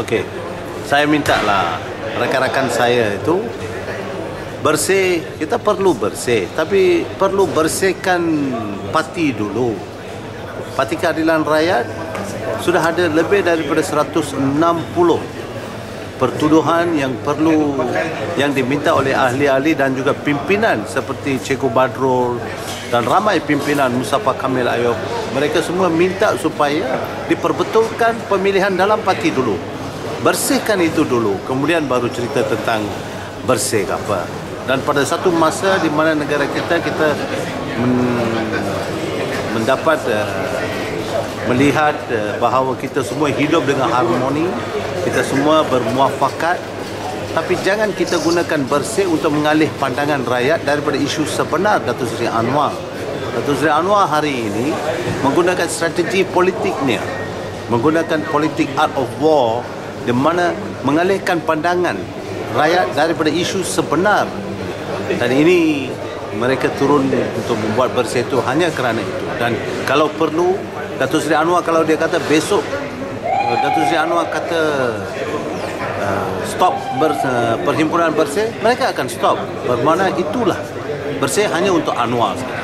Okey. Saya minta lah rakan-rakan saya itu bersih. Kita perlu bersih, tapi perlu bersihkan parti dulu. Parti Keadilan Rakyat sudah ada lebih daripada 160 pertuduhan yang perlu yang diminta oleh ahli-ahli dan juga pimpinan seperti Cikgu Badrul dan ramai pimpinan Mustafa Kamil Ayub mereka semua minta supaya diperbetulkan pemilihan dalam parti dulu. Bersihkan itu dulu. Kemudian baru cerita tentang bersih apa. Dan pada satu masa di mana negara kita kita men- mendapat uh, melihat uh, bahawa kita semua hidup dengan harmoni kita semua bermuafakat. Tapi jangan kita gunakan bersih untuk mengalih pandangan rakyat daripada isu sebenar Datuk Seri Anwar. Datuk Seri Anwar hari ini menggunakan strategi politiknya, menggunakan politik art of war di mana mengalihkan pandangan rakyat daripada isu sebenar. Dan ini mereka turun untuk membuat bersih itu hanya kerana itu. Dan kalau perlu, Datuk Seri Anwar kalau dia kata besok Datuk Seri Anwar kata uh, stop ber, uh, perhimpunan bersih, mereka akan stop. Bermakna itulah bersih hanya untuk Anwar saja.